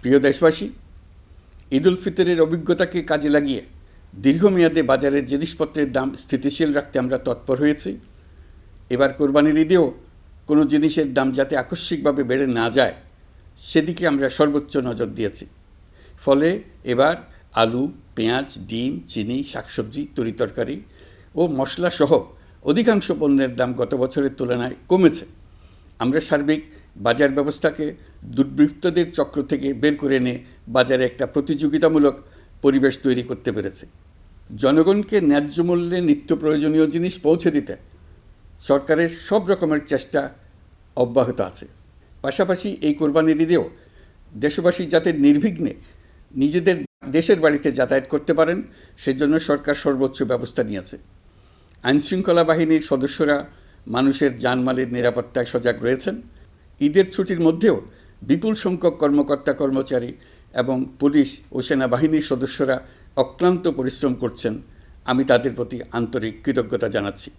প্রিয় দেশবাসী ঈদ উল ফিতরের অভিজ্ঞতাকে কাজে লাগিয়ে দীর্ঘমেয়াদে বাজারের জিনিসপত্রের দাম স্থিতিশীল রাখতে আমরা তৎপর হয়েছি। এবার কোরবানির ঈদেও কোনো জিনিসের দাম যাতে আকস্মিকভাবে বেড়ে না যায়, সেদিকে আমরা সর্বোচ্চ নজর দিয়েছি। ফলে এবার আলু, পেঁয়াজ, ডিম, চিনি, শাকসবজি তরিতরকারি ও মশলাসহ অধিকাংশ পণ্যের দাম গত বছরের তুলনায় কমেছে। আমরা সার্বিক বাজার ব্যবস্থাকে দুর্বৃত্তদের চক্র থেকে বের করে এনে বাজারে একটা প্রতিযোগিতামূলক পরিবেশ তৈরি করতে পেরেছে। জনগণকে ন্যায্য মূল্যে নিত্য প্রয়োজনীয় জিনিস পৌঁছে দিতে সরকারের সব রকমের চেষ্টা অব্যাহত আছে। পাশাপাশি এই কোরবানির ঈদেও দেশবাসী যাতে নির্বিঘ্নে নিজেদের দেশের বাড়িতে যাতায়াত করতে পারেন, সেজন্য সরকার সর্বোচ্চ ব্যবস্থা নিয়েছে। আইনশৃঙ্খলা বাহিনীর সদস্যরা মানুষের জানমালের নিরাপত্তায় সজাগ রয়েছেন। ঈদের ছুটির মধ্যেও বিপুল সংখ্যক কর্মকর্তা কর্মচারী এবং পুলিশ ও সেনাবাহিনীর সদস্যরা অক্লান্ত পরিশ্রম করছেন। আমি তাদের প্রতি আন্তরিক কৃতজ্ঞতা জানাচ্ছি।